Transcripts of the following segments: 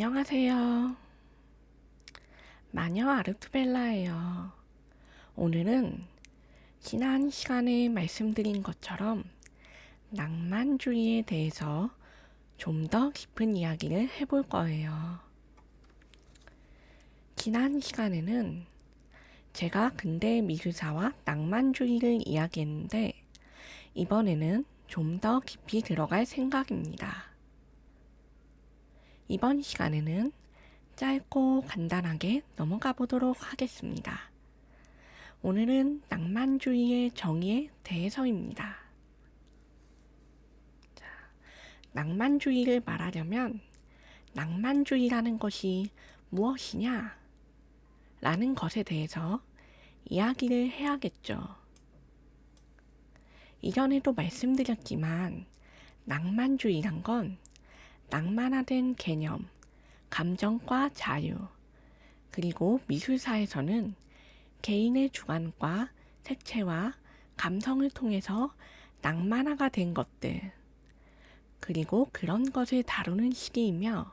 안녕하세요. 마녀 아르투벨라예요. 오늘은 지난 시간에 말씀드린 것처럼 낭만주의에 대해서 좀 더 깊은 이야기를 해볼 거예요. 지난 시간에는 제가 근대 미술사와 낭만주의를 이야기했는데 이번에는 좀 더 깊이 들어갈 생각입니다. 이번 시간에는 짧고 간단하게 넘어가 보도록 하겠습니다. 오늘은 낭만주의의 정의에 대해서입니다. 자, 낭만주의를 말하려면 낭만주의라는 것이 무엇이냐? 라는 것에 대해서 이야기를 해야겠죠. 이전에도 말씀드렸지만 낭만주의란 건 낭만화된 개념, 감정과 자유, 그리고 미술사에서는 개인의 주관과 색채와 감성을 통해서 낭만화가 된 것들, 그리고 그런 것을 다루는 시기이며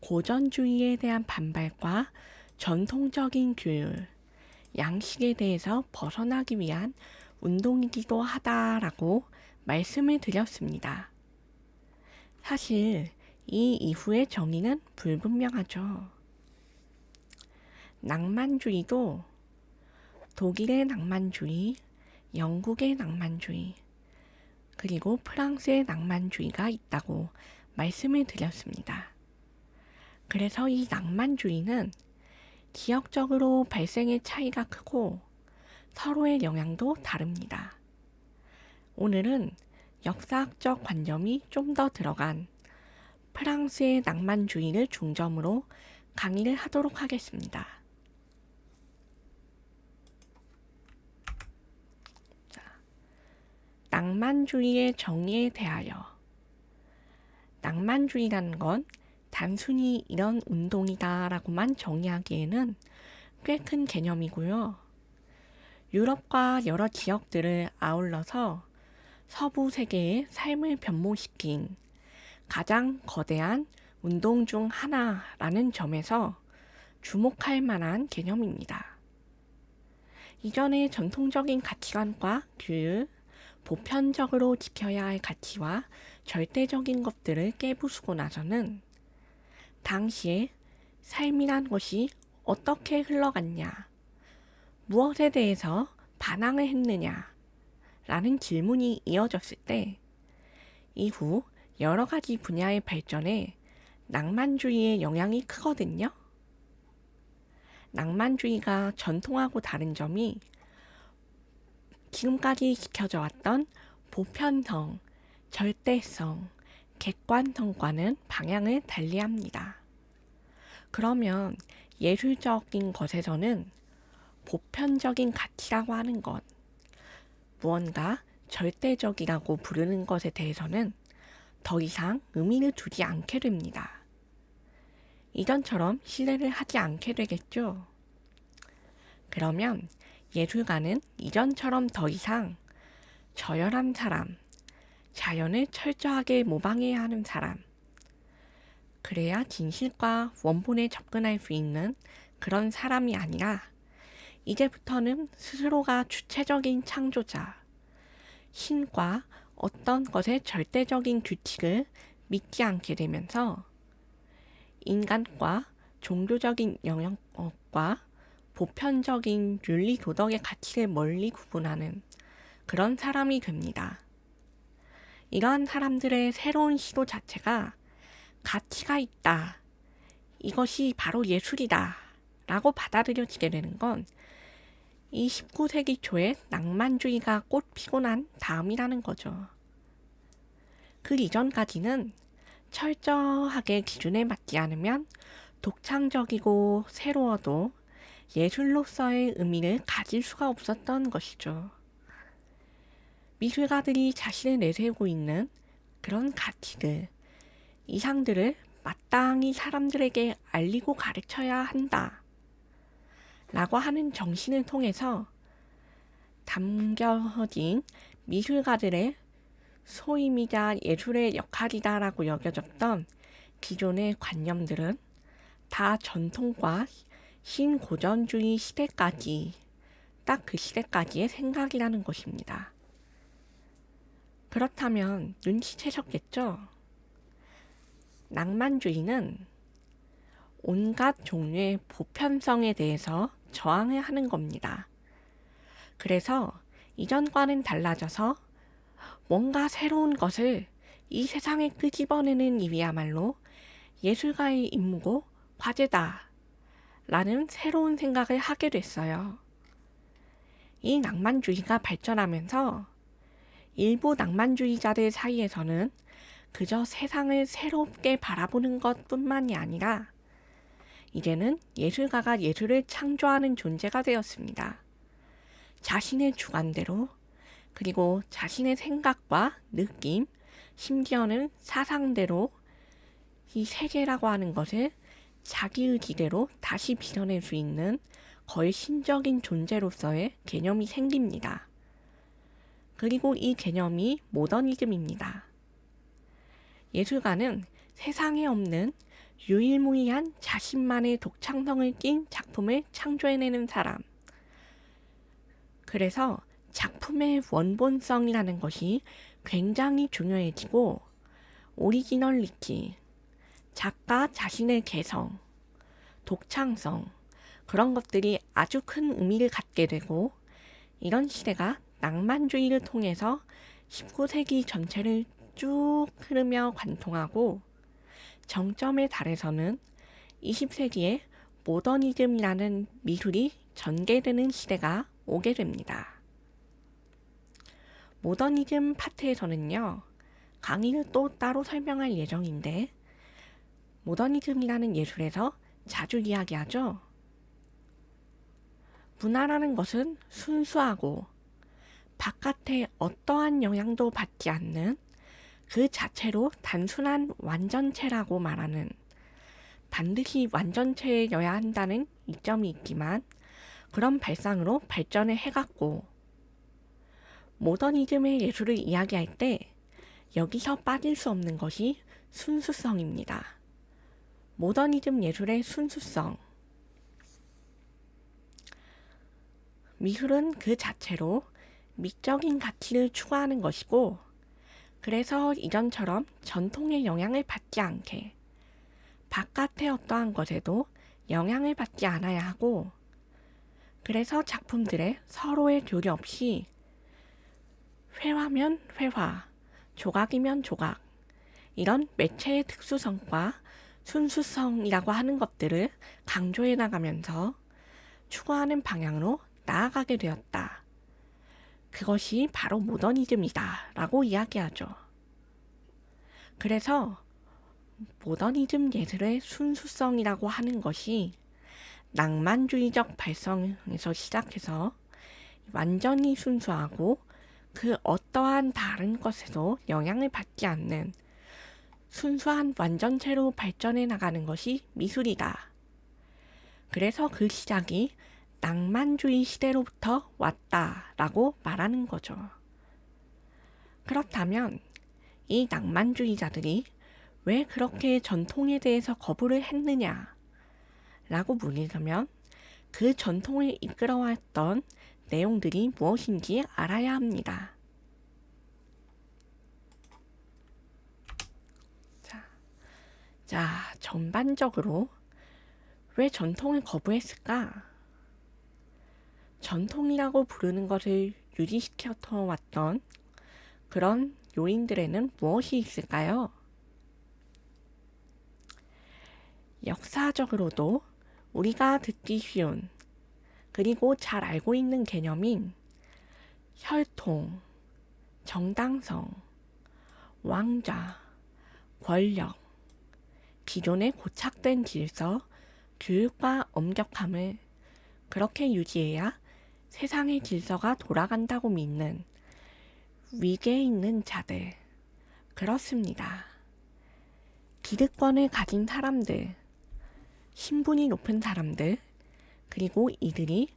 고전주의에 대한 반발과 전통적인 규율, 양식에 대해서 벗어나기 위한 운동이기도 하다라고 말씀을 드렸습니다. 사실 이 이후의 정의는 불분명하죠. 낭만주의도 독일의 낭만주의, 영국의 낭만주의, 그리고 프랑스의 낭만주의가 있다고 말씀을 드렸습니다. 그래서 이 낭만주의는 지역적으로 발생의 차이가 크고 서로의 영향도 다릅니다. 오늘은 역사학적 관점이 좀 더 들어간 프랑스의 낭만주의를 중점으로 강의를 하도록 하겠습니다. 자, 낭만주의의 정의에 대하여 낭만주의라는 건 단순히 이런 운동이다라고만 정의하기에는 꽤 큰 개념이고요. 유럽과 여러 지역들을 아울러서 서부 세계의 삶을 변모시킨 가장 거대한 운동 중 하나라는 점에서 주목할 만한 개념입니다. 이전의 전통적인 가치관과 규율, 보편적으로 지켜야 할 가치와 절대적인 것들을 깨부수고 나서는 당시에 삶이란 것이 어떻게 흘러갔냐, 무엇에 대해서 반항을 했느냐, 라는 질문이 이어졌을 때 이후 여러 가지 분야의 발전에 낭만주의의 영향이 크거든요. 낭만주의가 전통하고 다른 점이 지금까지 지켜져 왔던 보편성, 절대성, 객관성과는 방향을 달리합니다. 그러면 예술적인 것에서는 보편적인 가치라고 하는 것, 무언가 절대적이라고 부르는 것에 대해서는 더 이상 의미를 두지 않게 됩니다. 이전처럼 신뢰를 하지 않게 되겠죠. 그러면 예술가는 이전처럼 더 이상 저열한 사람, 자연을 철저하게 모방해야 하는 사람, 그래야 진실과 원본에 접근할 수 있는 그런 사람이 아니라 이제부터는 스스로가 주체적인 창조자, 신과 어떤 것의 절대적인 규칙을 믿지 않게 되면서 인간과 종교적인 영역과 보편적인 윤리 도덕의 가치를 멀리 구분하는 그런 사람이 됩니다. 이러한 사람들의 새로운 시도 자체가 가치가 있다. 이것이 바로 예술이다. 라고 받아들여지게 되는 건 이 19세기 초에 낭만주의가 꽃 피고 난 다음이라는 거죠. 그 이전까지는 철저하게 기준에 맞지 않으면 독창적이고 새로워도 예술로서의 의미를 가질 수가 없었던 것이죠. 미술가들이 자신을 내세우고 있는 그런 가치들, 이상들을 마땅히 사람들에게 알리고 가르쳐야 한다. 라고 하는 정신을 통해서 담겨진 미술가들의 소임이자 예술의 역할이다라고 여겨졌던 기존의 관념들은 다 전통과 신고전주의 시대까지 딱 그 시대까지의 생각이라는 것입니다. 그렇다면 눈치채셨겠죠? 낭만주의는 온갖 종류의 보편성에 대해서 저항을 하는 겁니다. 그래서 이전과는 달라져서 뭔가 새로운 것을 이 세상에 끄집어내는 일이야말로 예술가의 임무고 과제다. 라는 새로운 생각을 하게 됐어요. 이 낭만주의가 발전하면서 일부 낭만주의자들 사이에서는 그저 세상을 새롭게 바라보는 것 뿐만이 아니라 이제는 예술가가 예술을 창조하는 존재가 되었습니다. 자신의 주관대로 그리고 자신의 생각과 느낌, 심지어는 사상대로 이 세계라고 하는 것을 자기 의지대로 다시 빚어낼 수 있는 거의 신적인 존재로서의 개념이 생깁니다. 그리고 이 개념이 모더니즘입니다. 예술가는 세상에 없는 유일무이한 자신만의 독창성을 띤 작품을 창조해내는 사람. 그래서 작품의 원본성이라는 것이 굉장히 중요해지고 오리지널리티, 작가 자신의 개성, 독창성, 그런 것들이 아주 큰 의미를 갖게 되고 이런 시대가 낭만주의를 통해서 19세기 전체를 쭉 흐르며 관통하고 정점에 달해서는 20세기에 모더니즘이라는 미술이 전개되는 시대가 오게 됩니다. 모더니즘 파트에서는요, 강의를 또 따로 설명할 예정인데, 모더니즘이라는 예술에서 자주 이야기하죠. 문화라는 것은 순수하고 바깥에 어떠한 영향도 받지 않는 그 자체로 단순한 완전체라고 말하는 반드시 완전체여야 한다는 이점이 있지만 그런 발상으로 발전을 해갔고 모더니즘의 예술을 이야기할 때 여기서 빠질 수 없는 것이 순수성입니다. 모더니즘 예술의 순수성. 미술은 그 자체로 미적인 가치를 추구하는 것이고 그래서 이전처럼 전통의 영향을 받지 않게 바깥의 어떠한 것에도 영향을 받지 않아야 하고 그래서 작품들의 서로의 교류 없이 회화면 회화, 조각이면 조각 이런 매체의 특수성과 순수성이라고 하는 것들을 강조해 나가면서 추구하는 방향으로 나아가게 되었다. 그것이 바로 모더니즘이다 라고 이야기하죠. 그래서 모더니즘 예술의 순수성이라고 하는 것이 낭만주의적 발성에서 시작해서 완전히 순수하고 그 어떠한 다른 것에도 영향을 받지 않는 순수한 완전체로 발전해 나가는 것이 미술이다. 그래서 그 시작이 낭만주의 시대로부터 왔다라고 말하는 거죠. 그렇다면 이 낭만주의자들이 왜 그렇게 전통에 대해서 거부를 했느냐? 라고 물으려면 그 전통을 이끌어왔던 내용들이 무엇인지 알아야 합니다. 자, 자 전반적으로 왜 전통을 거부했을까? 전통이라고 부르는 것을 유지시켜 왔던 그런 요인들에는 무엇이 있을까요? 역사적으로도 우리가 듣기 쉬운 그리고 잘 알고 있는 개념인 혈통, 정당성, 왕자, 권력, 기존의 고착된 질서, 교육과 엄격함을 그렇게 유지해야 세상의 질서가 돌아간다고 믿는 위계에 있는 자들. 그렇습니다. 기득권을 가진 사람들, 신분이 높은 사람들, 그리고 이들이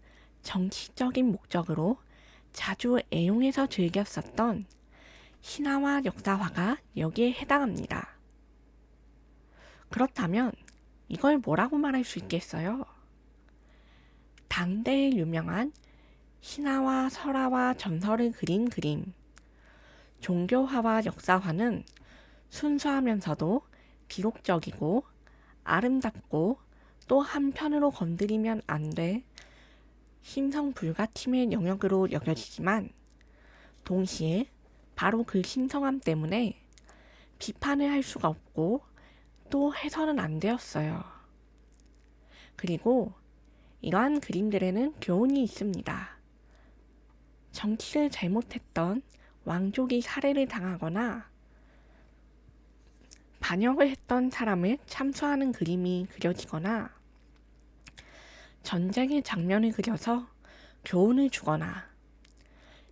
정치적인 목적으로 자주 애용해서 즐겼었던 신화와 역사화가 여기에 해당합니다. 그렇다면 이걸 뭐라고 말할 수 있겠어요? 당대의 유명한 신화와 설화와 전설을 그린 그림. 종교화와 역사화는 순수하면서도 기록적이고 아름답고 또 한편으로 건드리면 안돼 심성 불가침의 영역으로 여겨지지만 동시에 바로 그 신성함 때문에 비판을 할 수가 없고 또 해서는 안 되었어요. 그리고 이러한 그림들에는 교훈이 있습니다. 정치를 잘못했던 왕족이 살해를 당하거나 반역을 했던 사람을 참수하는 그림이 그려지거나 전쟁의 장면을 그려서 교훈을 주거나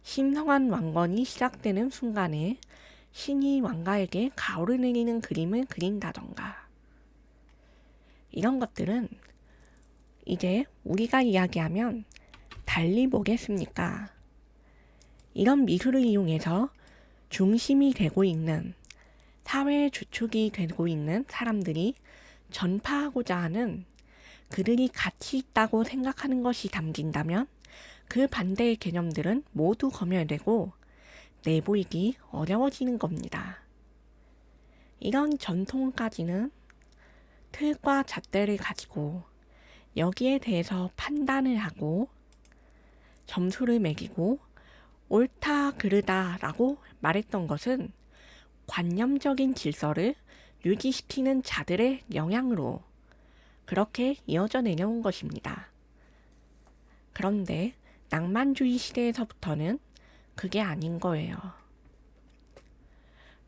신성한 왕건이 시작되는 순간에 신이 왕가에게 가호를 내리는 그림을 그린다던가 이런 것들은 이제 우리가 이야기하면 달리 보겠습니까? 이런 미술을 이용해서 중심이 되고 있는 사회의 주축이 되고 있는 사람들이 전파하고자 하는 그들이 가치 있다고 생각하는 것이 담긴다면 그 반대의 개념들은 모두 검열되고 내보이기 어려워지는 겁니다. 이런 전통까지는 틀과 잣대를 가지고 여기에 대해서 판단을 하고 점수를 매기고 옳다 그르다 라고 말했던 것은 관념적인 질서를 유지시키는 자들의 영향으로 그렇게 이어져 내려온 것입니다. 그런데 낭만주의 시대에서부터는 그게 아닌 거예요.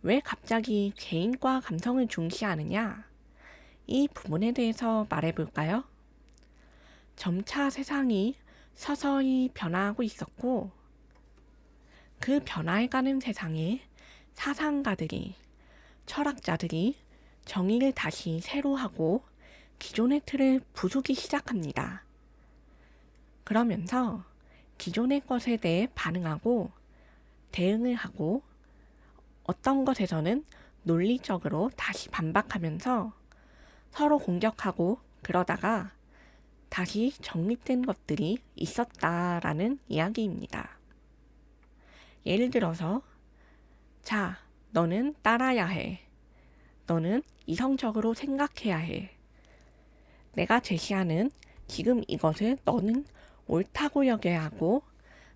왜 갑자기 개인과 감성을 중시하느냐? 이 부분에 대해서 말해볼까요? 점차 세상이 서서히 변화하고 있었고, 그 변화해가는 세상에 사상가들이, 철학자들이 정의를 다시 새로 하고 기존의 틀을 부수기 시작합니다. 그러면서 기존의 것에 대해 반응하고 대응을 하고 어떤 것에서는 논리적으로 다시 반박하면서 서로 공격하고 그러다가 다시 정립된 것들이 있었다라는 이야기입니다. 예를 들어서, 자, 너는 따라야 해. 너는 이성적으로 생각해야 해. 내가 제시하는 지금 이것을 너는 옳다고 여겨야 하고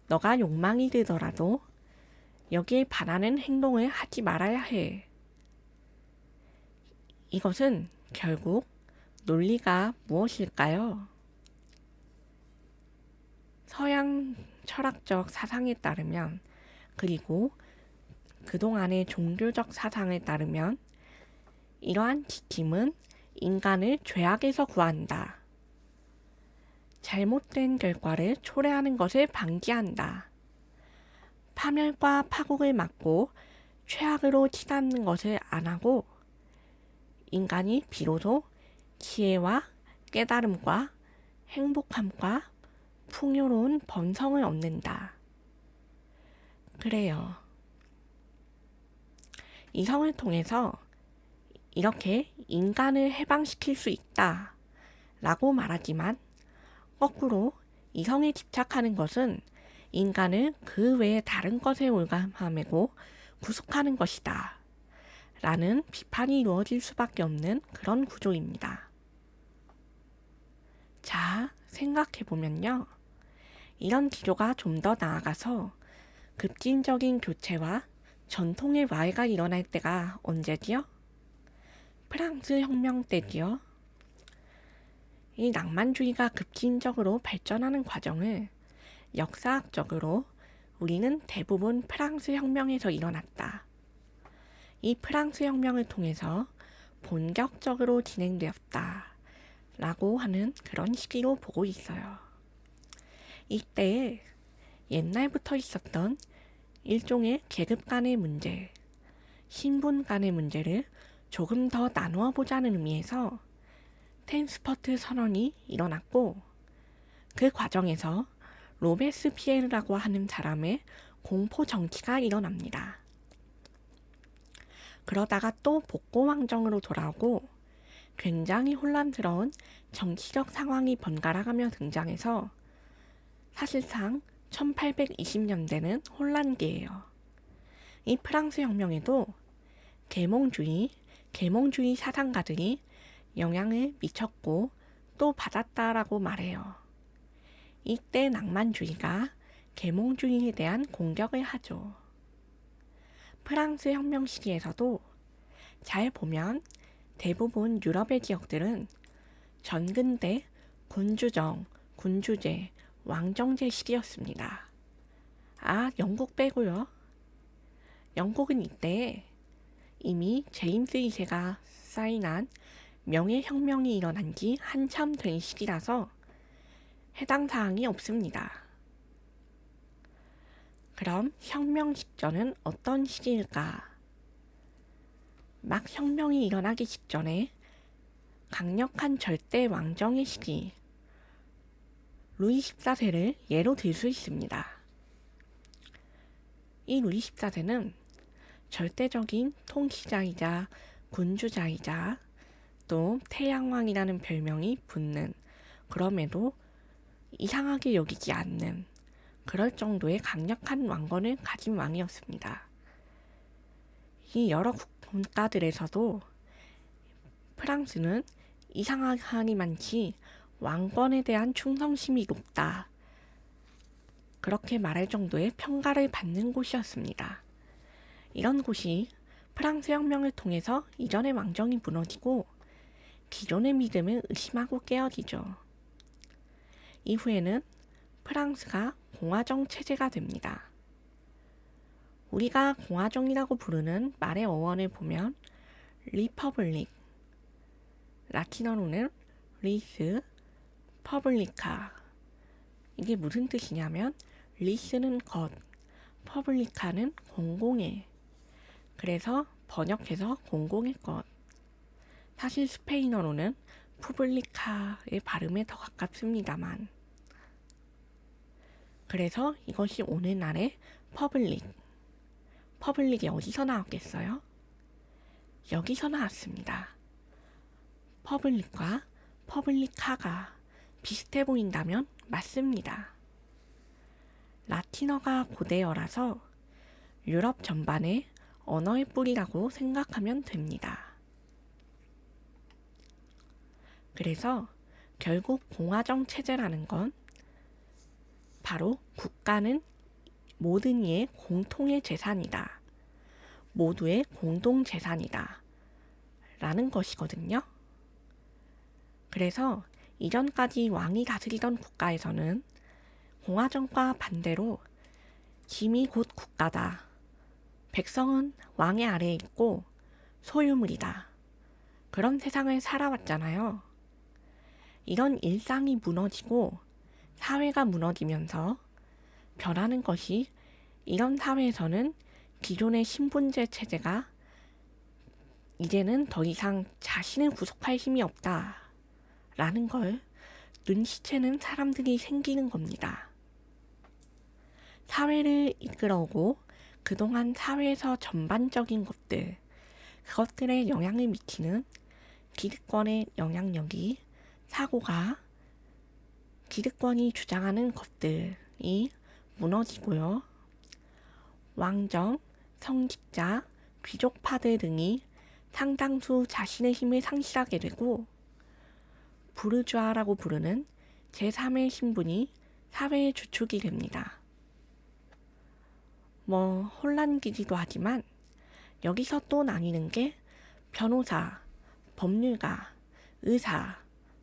너가 욕망이 들더라도 여기에 반하는 행동을 하지 말아야 해. 이것은 결국 논리가 무엇일까요? 서양 철학적 사상에 따르면 그리고 그동안의 종교적 사상에 따르면 이러한 지킴은 인간을 죄악에서 구한다. 잘못된 결과를 초래하는 것을 방지한다. 파멸과 파국을 막고 최악으로 치닫는 것을 안 하고 인간이 비로소 지혜와 깨달음과 행복함과 풍요로운 번성을 얻는다. 그래요. 이 성을 통해서 이렇게 인간을 해방시킬 수 있다. 라고 말하지만 거꾸로 이성에 집착하는 것은 인간을 그 외의 다른 것에 올감하고 구속하는 것이다. 라는 비판이 이루어질 수밖에 없는 그런 구조입니다. 자, 생각해보면요. 이런 기조가 좀 더 나아가서 급진적인 교체와 전통의 와해가 일어날 때가 언제지요? 프랑스 혁명 때지요. 이 낭만주의가 급진적으로 발전하는 과정을 역사학적으로 우리는 대부분 프랑스 혁명에서 일어났다. 이 프랑스 혁명을 통해서 본격적으로 진행되었다. 라고 하는 그런 시기로 보고 있어요. 이때 옛날부터 있었던 일종의 계급 간의 문제, 신분 간의 문제를 조금 더 나누어 보자는 의미에서 텐스퍼트 선언이 일어났고 그 과정에서 로베스 피에르라고 하는 사람의 공포 정치가 일어납니다. 그러다가 또 복고 왕정으로 돌아오고 굉장히 혼란스러운 정치적 상황이 번갈아가며 등장해서 사실상 1820년대는 혼란기예요. 이 프랑스 혁명에도 계몽주의, 계몽주의 사상가들이 영향을 미쳤고 또 받았다라고 말해요. 이때 낭만주의가 계몽주의에 대한 공격을 하죠. 프랑스 혁명 시기에서도 잘 보면 대부분 유럽의 지역들은 전근대 군주정, 군주제, 왕정제 시기였습니다. 아, 영국 빼고요. 영국은 이때 이미 제임스 2세가 사인한 명예혁명이 일어난 지 한참 된 시기라서 해당 사항이 없습니다. 그럼 혁명 직전은 어떤 시기일까? 막 혁명이 일어나기 직전에 강력한 절대 왕정의 시기, 루이 14세를 예로 들 수 있습니다. 이 루이 14세는 절대적인 통치자이자 군주자이자 또 태양왕이라는 별명이 붙는 그럼에도 이상하게 여기지 않는 그럴 정도의 강력한 왕권을 가진 왕이었습니다. 이 여러 국가들에서도 프랑스는 이상하니만치 왕권에 대한 충성심이 높다. 그렇게 말할 정도의 평가를 받는 곳이었습니다. 이런 곳이 프랑스 혁명을 통해서 이전의 왕정이 무너지고 기존의 믿음을 의심하고 깨어지죠. 이후에는 프랑스가 공화정 체제가 됩니다. 우리가 공화정이라고 부르는 말의 어원을 보면 리퍼블릭, 라틴어로는 리스, 퍼블리카. 이게 무슨 뜻이냐면 리스는 것, 퍼블리카는 공공의. 그래서 번역해서 공공의 것. 사실 스페인어로는 푸블리카의 발음에 더 가깝습니다만. 그래서 이것이 오늘날의 퍼블릭. 퍼블릭이 어디서 나왔겠어요? 여기서 나왔습니다. 퍼블릭과 퍼블리카가 비슷해 보인다면 맞습니다. 라틴어가 고대어라서 유럽 전반의 언어의 뿌리라고 생각하면 됩니다. 그래서 결국 공화정 체제라는 건 바로 국가는 모든 이의 공통의 재산이다. 모두의 공동 재산이다. 라는 것이거든요. 그래서 이전까지 왕이 다스리던 국가에서는 공화정과 반대로 짐이 곧 국가다. 백성은 왕의 아래에 있고 소유물이다. 그런 세상을 살아왔잖아요. 이런 일상이 무너지고 사회가 무너지면서 변하는 것이 이런 사회에서는 기존의 신분제 체제가 이제는 더 이상 자신을 구속할 힘이 없다. 라는 걸 눈치채는 사람들이 생기는 겁니다. 사회를 이끌어오고 그동안 사회에서 전반적인 것들, 그것들에 영향을 미치는 기득권의 영향력이 사고가 기득권이 주장하는 것들이 무너지고요. 왕정, 성직자, 귀족파들 등이 상당수 자신의 힘을 상실하게 되고 부르주아라고 부르는 제3의 신분이 사회의 주축이 됩니다. 뭐 혼란기지도 하지만 여기서 또 나뉘는 게 변호사, 법률가, 의사,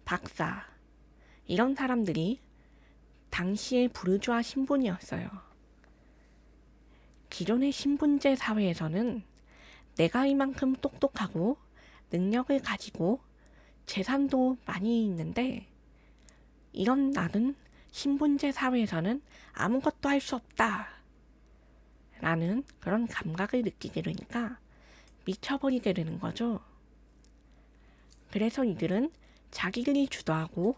박사 이런 사람들이 당시의 부르주아 신분이었어요. 기존의 신분제 사회에서는 내가 이만큼 똑똑하고 능력을 가지고 재산도 많이 있는데 이런 나는 신분제 사회에서는 아무것도 할 수 없다. 라는 그런 감각을 느끼게 되니까 미쳐버리게 되는 거죠. 그래서 이들은 자기들이 주도하고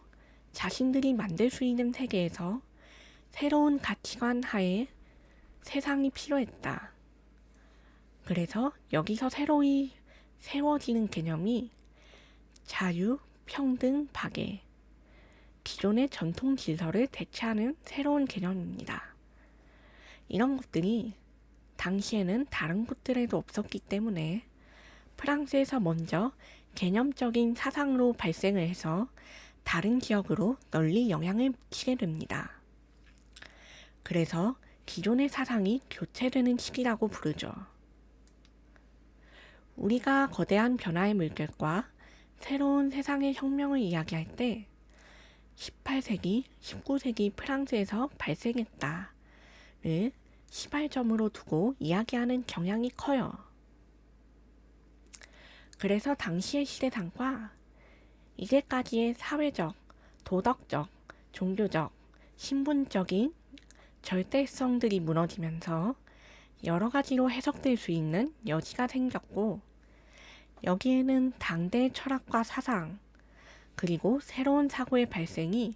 자신들이 만들 수 있는 세계에서 새로운 가치관 하에 세상이 필요했다. 그래서 여기서 새로이 세워지는 개념이 자유, 평등, 박애. 기존의 전통 질서를 대체하는 새로운 개념입니다. 이런 것들이 당시에는 다른 곳들에도 없었기 때문에 프랑스에서 먼저 개념적인 사상으로 발생을 해서 다른 지역으로 널리 영향을 미치게 됩니다. 그래서 기존의 사상이 교체되는 시기라고 부르죠. 우리가 거대한 변화의 물결과 새로운 세상의 혁명을 이야기할 때 18세기, 19세기 프랑스에서 발생했다를 시발점으로 두고 이야기하는 경향이 커요. 그래서 당시의 시대상과 이제까지의 사회적, 도덕적, 종교적, 신분적인 절대성들이 무너지면서 여러 가지로 해석될 수 있는 여지가 생겼고, 여기에는 당대의 철학과 사상, 그리고 새로운 사고의 발생이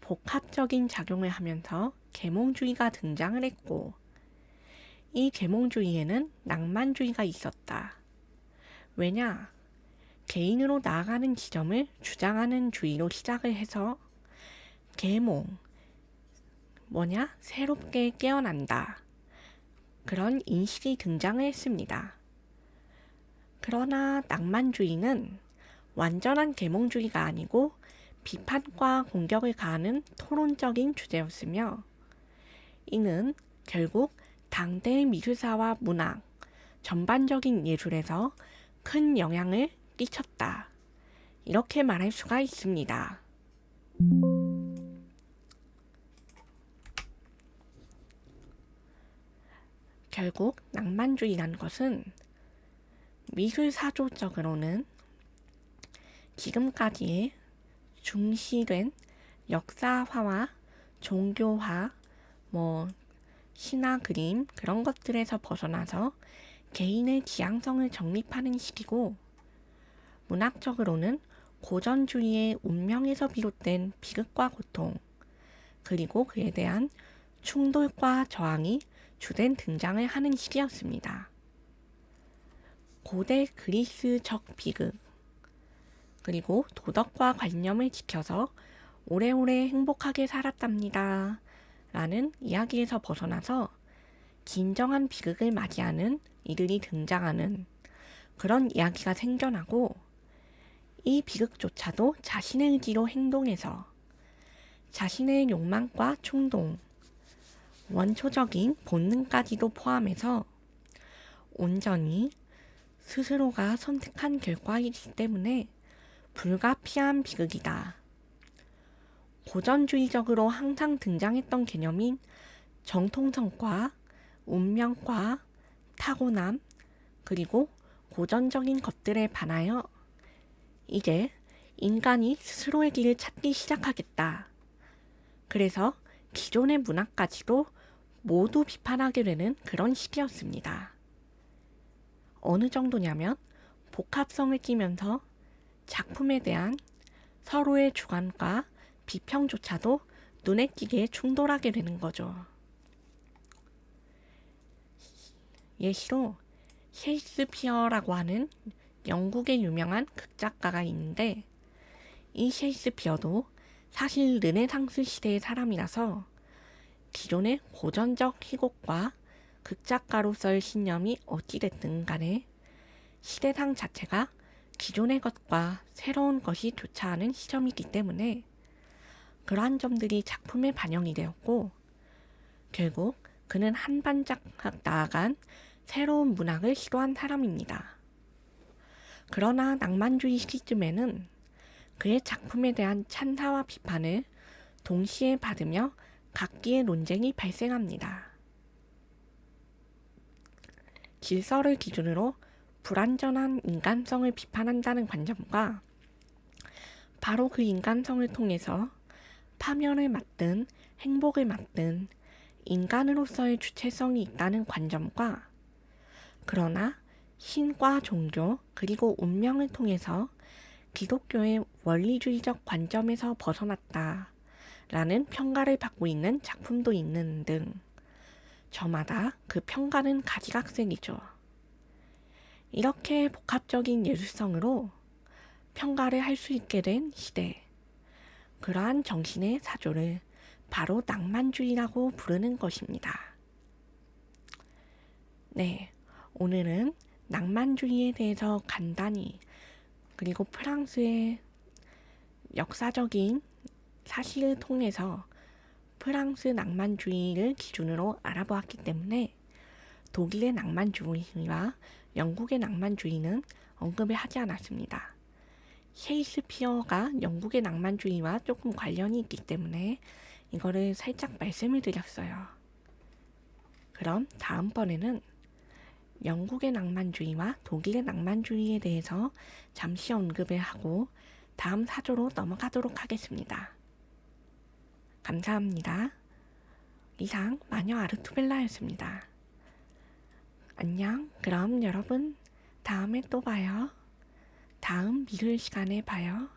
복합적인 작용을 하면서 계몽주의가 등장을 했고, 이 계몽주의에는 낭만주의가 있었다. 왜냐? 개인으로 나아가는 지점을 주장하는 주의로 시작을 해서 계몽, 뭐냐? 새롭게 깨어난다. 그런 인식이 등장을 했습니다. 그러나 낭만주의는 완전한 계몽주의가 아니고 비판과 공격을 가하는 토론적인 주제였으며 이는 결국 당대의 미술사와 문학, 전반적인 예술에서 큰 영향을 끼쳤다. 이렇게 말할 수가 있습니다. 결국 낭만주의란 것은 미술사조적으로는 지금까지의 중시된 역사화와 종교화, 뭐 신화 그림 그런 것들에서 벗어나서 개인의 지향성을 정립하는 시기고 문학적으로는 고전주의의 운명에서 비롯된 비극과 고통 그리고 그에 대한 충돌과 저항이 주된 등장을 하는 시기였습니다. 고대 그리스적 비극 그리고 도덕과 관념을 지켜서 오래오래 행복하게 살았답니다. 라는 이야기에서 벗어나서 진정한 비극을 맞이하는 이들이 등장하는 그런 이야기가 생겨나고 이 비극조차도 자신의 의지로 행동해서 자신의 욕망과 충동, 원초적인 본능까지도 포함해서 온전히 스스로가 선택한 결과이기 때문에 불가피한 비극이다. 고전주의적으로 항상 등장했던 개념인 정통성과 운명과 타고남 그리고 고전적인 것들에 반하여 이제 인간이 스스로의 길을 찾기 시작하겠다. 그래서 기존의 문학까지도 모두 비판하게 되는 그런 시기였습니다. 어느 정도냐면 복합성을 띠면서 작품에 대한 서로의 주관과 비평조차도 눈에 띄게 충돌하게 되는 거죠. 예시로 셰익스피어라고 하는 영국의 유명한 극작가가 있는데 이 셰익스피어도 사실 르네상스 시대의 사람이라서 기존의 고전적 희곡과 극작가로서의 신념이 어찌됐든 간에 시대상 자체가 기존의 것과 새로운 것이 교차하는 시점이기 때문에 그러한 점들이 작품에 반영이 되었고 결국 그는 한 반짝 나아간 새로운 문학을 시도한 사람입니다. 그러나 낭만주의 시기쯤에는 그의 작품에 대한 찬사와 비판을 동시에 받으며 각기의 논쟁이 발생합니다. 질서를 기준으로 불완전한 인간성을 비판한다는 관점과 바로 그 인간성을 통해서 파멸을 맞든 행복을 맞든 인간으로서의 주체성이 있다는 관점과 그러나 신과 종교 그리고 운명을 통해서 기독교의 원리주의적 관점에서 벗어났다 라는 평가를 받고 있는 작품도 있는 등 저마다 그 평가는 가지각색이죠. 이렇게 복합적인 예술성으로 평가를 할 수 있게 된 시대. 그러한 정신의 사조를 바로 낭만주의라고 부르는 것입니다. 네, 오늘은 낭만주의에 대해서 간단히 그리고 프랑스의 역사적인 사실을 통해서 프랑스 낭만주의를 기준으로 알아보았기 때문에 독일의 낭만주의와 영국의 낭만주의는 언급을 하지 않았습니다. 셰익스피어가 영국의 낭만주의와 조금 관련이 있기 때문에 이거를 살짝 말씀을 드렸어요. 그럼 다음번에는 영국의 낭만주의와 독일의 낭만주의에 대해서 잠시 언급을 하고 다음 사조로 넘어가도록 하겠습니다. 감사합니다. 이상 마녀 아르투벨라였습니다. 안녕. 그럼 여러분 다음에 또 봐요. 다음 미술 시간에 봐요.